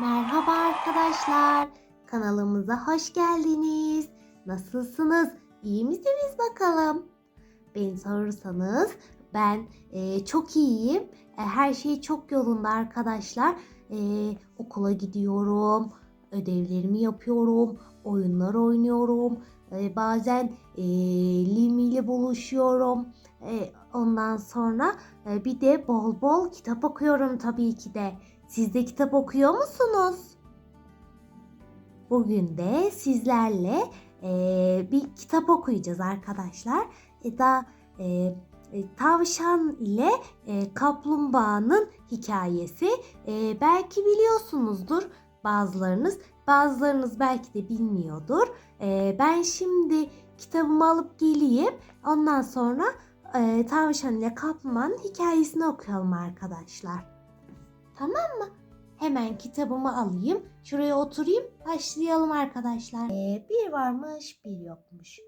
Merhaba arkadaşlar. Kanalımıza hoş geldiniz. Nasılsınız? İyi misiniz bakalım? Beni sorursanız ben e, çok iyiyim. E, her şey çok yolunda arkadaşlar. E, okula gidiyorum. Ödevlerimi yapıyorum. Oyunlar oynuyorum. E, bazen e, Limi ile buluşuyorum. E, ondan sonra e, bir de bol bol kitap okuyorum tabii ki de. Siz de kitap okuyor musunuz? Bugün de sizlerle e, bir kitap okuyacağız arkadaşlar. E, da e, e, tavşan ile e, kaplumbağanın hikayesi. E, belki biliyorsunuzdur bazılarınız, bazılarınız belki de bilmiyordur. E, ben şimdi kitabımı alıp geleyim. Ondan sonra e, tavşan ile kaplumbağanın hikayesini okuyalım arkadaşlar. Tamam mı? Hemen kitabımı alayım. Şuraya oturayım. Başlayalım arkadaşlar. Ee, bir varmış bir yokmuş.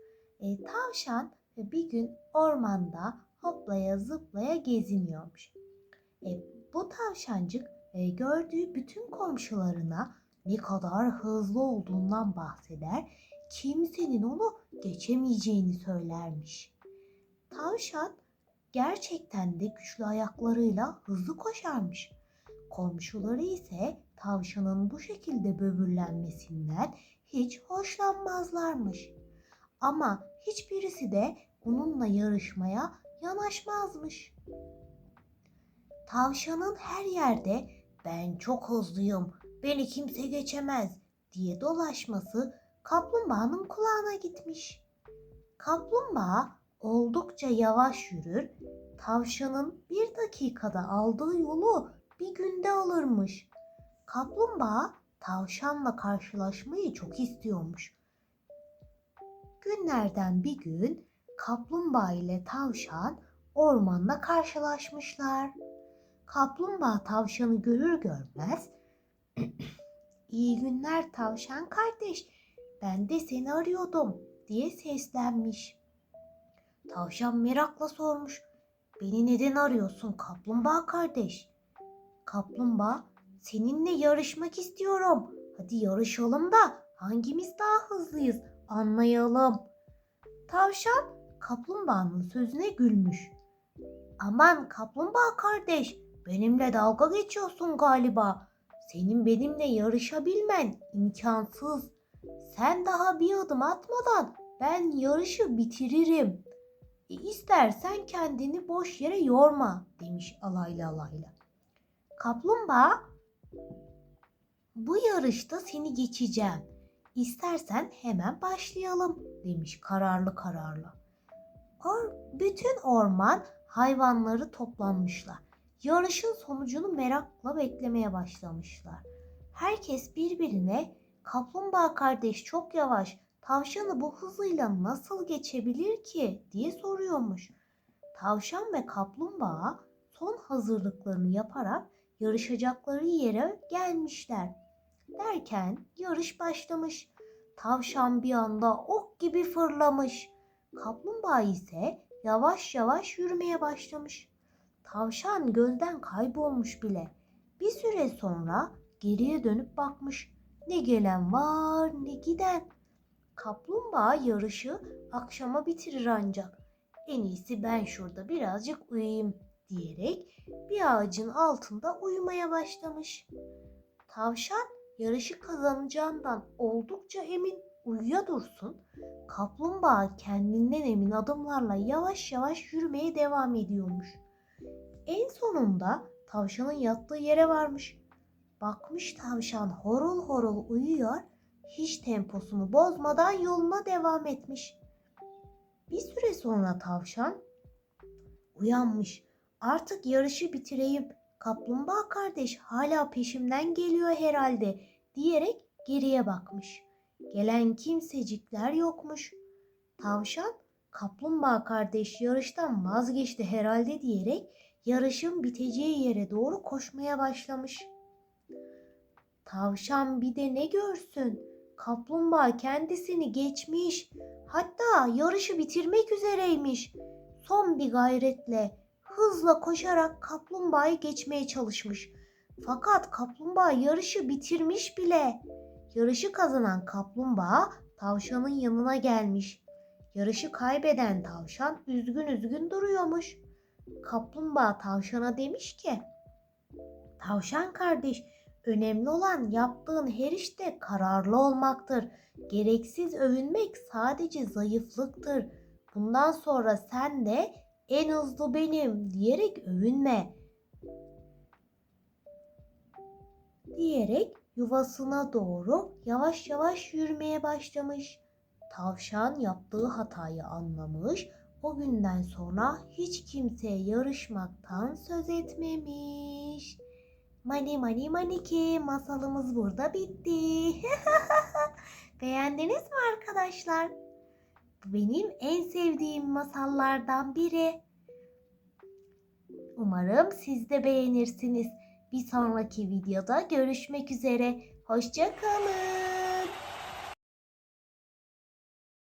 Ee, tavşan bir gün ormanda hoplaya zıplaya geziniyormuş. Ee, bu tavşancık e, gördüğü bütün komşularına ne kadar hızlı olduğundan bahseder, kimsenin onu geçemeyeceğini söylermiş. Tavşan gerçekten de güçlü ayaklarıyla hızlı koşarmış. Komşuları ise tavşanın bu şekilde böbürlenmesinden hiç hoşlanmazlarmış. Ama hiçbirisi de onunla yarışmaya yanaşmazmış. Tavşanın her yerde ben çok hızlıyım, beni kimse geçemez diye dolaşması kaplumbağanın kulağına gitmiş. Kaplumbağa oldukça yavaş yürür, tavşanın bir dakikada aldığı yolu bir günde alırmış. Kaplumbağa tavşanla karşılaşmayı çok istiyormuş. Günlerden bir gün kaplumbağa ile tavşan ormanda karşılaşmışlar. Kaplumbağa tavşanı görür görmez İyi günler tavşan kardeş. Ben de seni arıyordum diye seslenmiş. Tavşan merakla sormuş. Beni neden arıyorsun kaplumbağa kardeş? Kaplumbağa seninle yarışmak istiyorum. Hadi yarışalım da hangimiz daha hızlıyız anlayalım. Tavşan kaplumbağanın sözüne gülmüş. Aman kaplumbağa kardeş benimle dalga geçiyorsun galiba. Senin benimle yarışabilmen imkansız. Sen daha bir adım atmadan ben yarışı bitiririm. E, istersen kendini boş yere yorma demiş alaylı alaylı. Kaplumbağa bu yarışta seni geçeceğim. İstersen hemen başlayalım demiş kararlı kararlı. Or, bütün orman hayvanları toplanmışlar. Yarışın sonucunu merakla beklemeye başlamışlar. Herkes birbirine kaplumbağa kardeş çok yavaş, tavşanı bu hızıyla nasıl geçebilir ki diye soruyormuş. Tavşan ve kaplumbağa son hazırlıklarını yaparak yarışacakları yere gelmişler. Derken yarış başlamış. Tavşan bir anda ok gibi fırlamış. Kaplumbağa ise yavaş yavaş yürümeye başlamış. Tavşan gözden kaybolmuş bile. Bir süre sonra geriye dönüp bakmış. Ne gelen var ne giden. Kaplumbağa yarışı akşama bitirir ancak. En iyisi ben şurada birazcık uyuyayım diyerek bir ağacın altında uyumaya başlamış. Tavşan yarışı kazanacağından oldukça emin uyuya dursun. Kaplumbağa kendinden emin adımlarla yavaş yavaş yürümeye devam ediyormuş. En sonunda tavşanın yattığı yere varmış. Bakmış tavşan horul horul uyuyor, hiç temposunu bozmadan yoluna devam etmiş. Bir süre sonra tavşan uyanmış. Artık yarışı bitireyim. Kaplumbağa kardeş hala peşimden geliyor herhalde diyerek geriye bakmış. Gelen kimsecikler yokmuş. Tavşan kaplumbağa kardeş yarıştan vazgeçti herhalde diyerek yarışın biteceği yere doğru koşmaya başlamış. Tavşan bir de ne görsün? Kaplumbağa kendisini geçmiş. Hatta yarışı bitirmek üzereymiş. Son bir gayretle hızla koşarak kaplumbağayı geçmeye çalışmış. Fakat kaplumbağa yarışı bitirmiş bile. Yarışı kazanan kaplumbağa tavşanın yanına gelmiş. Yarışı kaybeden tavşan üzgün üzgün duruyormuş. Kaplumbağa tavşana demiş ki: Tavşan kardeş, önemli olan yaptığın her işte kararlı olmaktır. Gereksiz övünmek sadece zayıflıktır. Bundan sonra sen de en hızlı benim diyerek övünme. Diyerek yuvasına doğru yavaş yavaş yürümeye başlamış. Tavşan yaptığı hatayı anlamış. O günden sonra hiç kimseye yarışmaktan söz etmemiş. Mani mani maniki masalımız burada bitti. Beğendiniz mi arkadaşlar? Benim en sevdiğim masallardan biri. Umarım siz de beğenirsiniz. Bir sonraki videoda görüşmek üzere. Hoşçakalın.